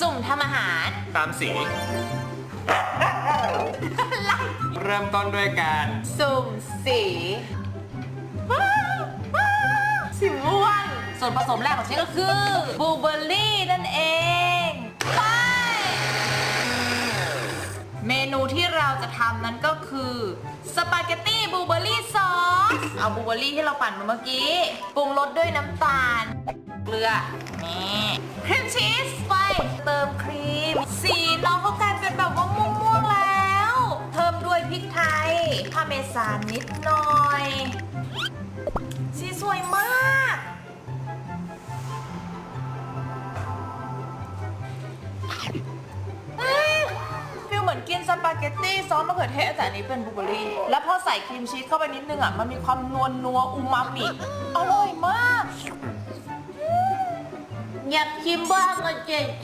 สุ่มทำอาหาร ตามสีเริ่มต้นด้วยการสุ่มสีว้าวว้าวสีม่วงส่วนผสมแรกของฉันก็คือบลูเบอร์รี่นั่นเองไปเมนูที่เราจะทำนั้นก็คือสปาเกตตี้บลูเบอร์รี่ซอสเอาบลูเบอร์รี่ที่เราปั่นมาเมื่อกี้ปรุงรสด้วยน้ำตาล เกลือนี่ครีมชีสไปเติมครีม สีน้องเขากลายเป็นแบบว่าม่วงๆแล้ว เพิ่มด้วยพริกไทยพาเมซานนิดหน่อย สีสวยมาก อืมฟิลเหมือนกินสปาเกตตี้ซอสมะเขือเทศแต่อันนี้เป็นบลูเบอร์รี่ แล้วพอใส่ครีมชีสเข้าไปนิดนึงอะ มันมีความนวลนัวอูมามิอร่อยมาก อยากชิมบ้างอะเจเจ